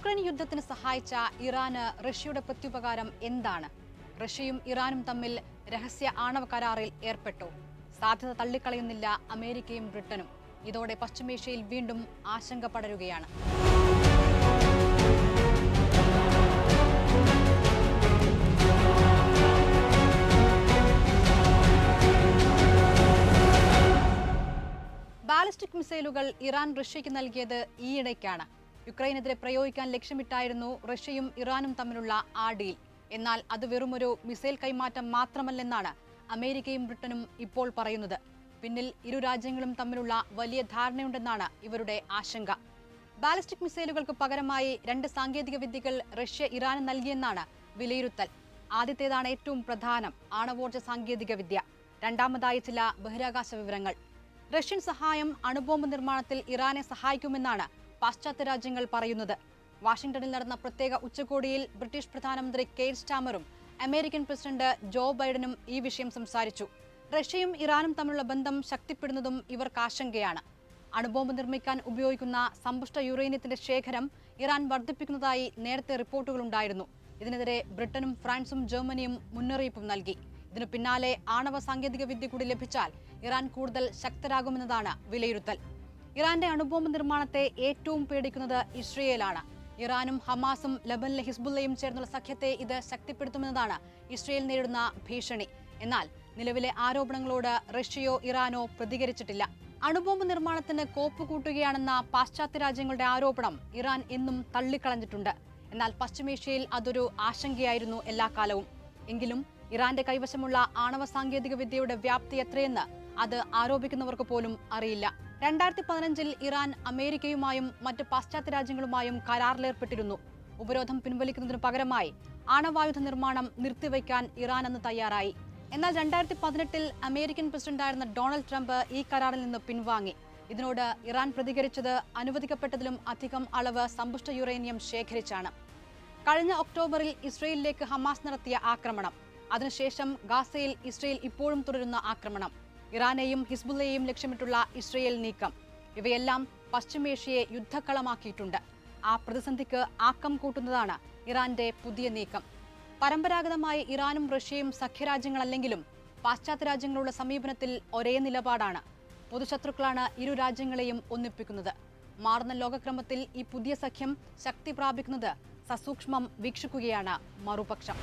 Ukraine യുദ്ധത്തിന് സഹായിച്ച ഇറാന് റഷ്യയുടെ പ്രത്യുപകാരം എന്താണ്? റഷ്യയും ഇറാനും തമ്മിൽ രഹസ്യ ആണവ കരാറിൽ ഏർപ്പെട്ടു. സാധ്യത തള്ളിക്കളയുന്നില്ല അമേരിക്കയും ബ്രിട്ടനും. ഇതോടെ പശ്ചിമേഷ്യയിൽ വീണ്ടും ആശങ്ക പടരുകയാണ്. ബാലിസ്റ്റിക് മിസൈലുകൾ ഇറാൻ റഷ്യയ്ക്ക് നൽകിയത് ഈയിടയ്ക്കാണ്. യുക്രൈനെതിരെ പ്രയോഗിക്കാൻ ലക്ഷ്യമിട്ടായിരുന്നു റഷ്യയും ഇറാനും തമ്മിലുള്ള ആ ഡീൽ. എന്നാൽ അത് വെറുമൊരു മിസൈൽ കൈമാറ്റം മാത്രമല്ലെന്നാണ് അമേരിക്കയും ബ്രിട്ടനും ഇപ്പോൾ പറയുന്നത്. പിന്നിൽ ഇരു രാജ്യങ്ങളും തമ്മിലുള്ള വലിയ ധാരണയുണ്ടെന്നാണ് ഇവരുടെ ആശങ്ക. ബാലിസ്റ്റിക് മിസൈലുകൾക്ക് പകരമായി രണ്ട് സാങ്കേതിക വിദ്യകൾ റഷ്യ ഇറാന് നൽകിയെന്നാണ് വിലയിരുത്തൽ. ആദ്യത്തേതാണ് ഏറ്റവും പ്രധാനം ആണവോർജ സാങ്കേതിക വിദ്യ. രണ്ടാമതായി ചില ബഹിരാകാശ വിവരങ്ങൾ. റഷ്യൻ സഹായം അണുബോംബ് നിർമ്മാണത്തിൽ ഇറാനെ സഹായിക്കുമെന്നാണ് പാശ്ചാത്യ രാജ്യങ്ങൾ പറയുന്നത്. വാഷിംഗ്ടണിൽ നടന്ന പ്രത്യേക ഉച്ചകോടിയിൽ ബ്രിട്ടീഷ് പ്രധാനമന്ത്രി കെയ്ർ സ്റ്റാമറും അമേരിക്കൻ പ്രസിഡന്റ് ജോ ബൈഡനും ഈ വിഷയം സംസാരിച്ചു. റഷ്യയും ഇറാനും തമ്മിലുള്ള ബന്ധം ശക്തിപ്പെടുന്നതും ഇവർക്ക് ആശങ്കയാണ്. അണുബോംബ് നിർമ്മിക്കാൻ ഉപയോഗിക്കുന്ന സമ്പുഷ്ട യുറേനിയത്തിന്റെ ശേഖരം ഇറാൻ വർദ്ധിപ്പിക്കുന്നതായി നേരത്തെ റിപ്പോർട്ടുകളുണ്ടായിരുന്നു ഇതിനെതിരെ ബ്രിട്ടനും ഫ്രാൻസും ജർമ്മനിയും മുന്നറിയിപ്പും നൽകി. ഇതിനു പിന്നാലെ ആണവ സാങ്കേതിക വിദ്യ കൂടി ലഭിച്ചാൽ ഇറാൻ കൂടുതൽ ശക്തരാകുമെന്നതാണ് വിലയിരുത്തൽ. ഇറാന്റെ അണുബോംബ് നിർമ്മാണത്തെ ഏറ്റവും പേടിക്കുന്നത് ഇസ്രയേലാണ്. ഇറാനും ഹമാസും ലബനിലെ ഹിസ്ബുള്ളയും ചേർന്നുള്ള സഖ്യത്തെ ഇത് ശക്തിപ്പെടുത്തുമെന്നതാണ് ഇസ്രയേൽ നേരിടുന്ന ഭീഷണി. എന്നാൽ നിലവിലെ ആരോപണങ്ങളോട് റഷ്യയോ ഇറാനോ പ്രതികരിച്ചിട്ടില്ല. അണുബോംബ് നിർമ്മാണത്തിന് കോപ്പ് കൂട്ടുകയാണെന്ന പാശ്ചാത്യ രാജ്യങ്ങളുടെ ആരോപണം ഇറാൻ എന്നും തള്ളിക്കളഞ്ഞിട്ടുണ്ട്. എന്നാൽ പശ്ചിമേഷ്യയിൽ അതൊരു ആശങ്കയായിരുന്നു എല്ലാ കാലവും. എങ്കിലും ഇറാന്റെ കൈവശമുള്ള ആണവ സാങ്കേതിക വിദ്യയുടെ വ്യാപ്തി എത്രയെന്ന് അത് ആരോപിക്കുന്നവർക്ക് പോലും അറിയില്ല. രണ്ടായിരത്തി പതിനഞ്ചിൽ ഇറാൻ അമേരിക്കയുമായും മറ്റ് പാശ്ചാത്യ രാജ്യങ്ങളുമായും കരാറിലേർപ്പെട്ടിരുന്നു. ഉപരോധം പിൻവലിക്കുന്നതിന് പകരമായി ആണവായുധ നിർമ്മാണം നിർത്തിവെക്കാൻ ഇറാൻ അന്ന് തയ്യാറായി. എന്നാൽ രണ്ടായിരത്തി പതിനെട്ടിൽ അമേരിക്കൻ പ്രസിഡന്റായിരുന്ന ഡൊണാൾഡ് ട്രംപ് ഈ കരാറിൽ നിന്ന് പിൻവാങ്ങി. ഇതിനോട് ഇറാൻ പ്രതികരിച്ചത് അനുവദിക്കപ്പെട്ടതിലും അധികം അളവ് സമ്പുഷ്ട യുറേനിയം ശേഖരിച്ചാണ്. കഴിഞ്ഞ ഒക്ടോബറിൽ ഇസ്രയേലിലേക്ക് ഹമാസ് നടത്തിയ ആക്രമണം. അതിനുശേഷം ഗാസയിൽ ഇസ്രയേൽ ഇപ്പോഴും തുടരുന്ന ആക്രമണം. ഇറാനെയും ഹിസ്ബുള്ളയെയും ലക്ഷ്യമിട്ടുള്ള ഇസ്രയേൽ നീക്കം. ഇവയെല്ലാം പശ്ചിമേഷ്യയെ യുദ്ധക്കളമാക്കിയിട്ടുണ്ട്. ആ പ്രതിസന്ധിക്ക് ആക്കം കൂട്ടുന്നതാണ് ഇറാന്റെ പുതിയ നീക്കം. പരമ്പരാഗതമായി ഇറാനും റഷ്യയും സഖ്യരാജ്യങ്ങളല്ലെങ്കിലും പാശ്ചാത്യ രാജ്യങ്ങളുടെ സമീപനത്തിൽ ഒരേ നിലപാടാണ്. പൊതുശത്രുക്കളാണ് ഇരു രാജ്യങ്ങളെയും ഒന്നിപ്പിക്കുന്നത്. മാറുന്ന ലോകക്രമത്തിൽ ഈ പുതിയ സഖ്യം ശക്തി പ്രാപിക്കുന്നത് സസൂക്ഷ്മം വീക്ഷിക്കുകയാണ് മറുപക്ഷം.